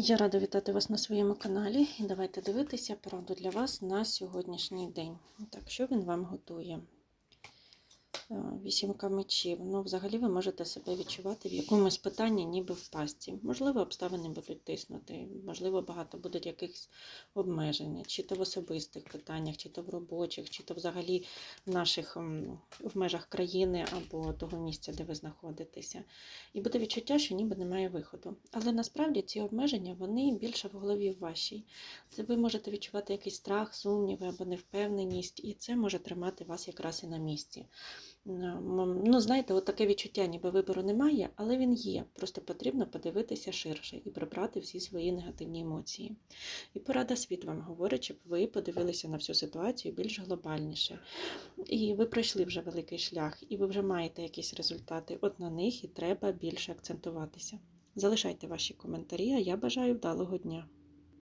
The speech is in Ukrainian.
Я рада вітати вас на своєму каналі і давайте дивитися пораду для вас на сьогоднішній день. Так, що він вам готує? Е, Вісімка мечів. Ну, взагалі ви можете себе відчувати в якомусь питанні, ніби в пастці. Можливо, обставини будуть тиснути, можливо, багато будуть якихось обмежень, чи то в особистих питаннях, чи то в робочих, чи то взагалі в наших в межах країни або того місця, де ви знаходитеся. І буде відчуття, що ніби немає виходу. Але насправді ці обмеження вони більше в голові вашій. Це ви можете відчувати якийсь страх, сумніви або невпевненість, і це може тримати вас якраз і на місці. Ну, знаєте, от таке відчуття, ніби вибору немає, але він є. Просто потрібно подивитися ширше і прибрати всі свої негативні емоції. І порада світ вам говорить, щоб ви подивилися на всю ситуацію більш глобальніше. І ви пройшли вже великий шлях, і ви вже маєте якісь результати. От на них і треба більше акцентуватися. Залишайте ваші коментарі, а я бажаю вдалого дня.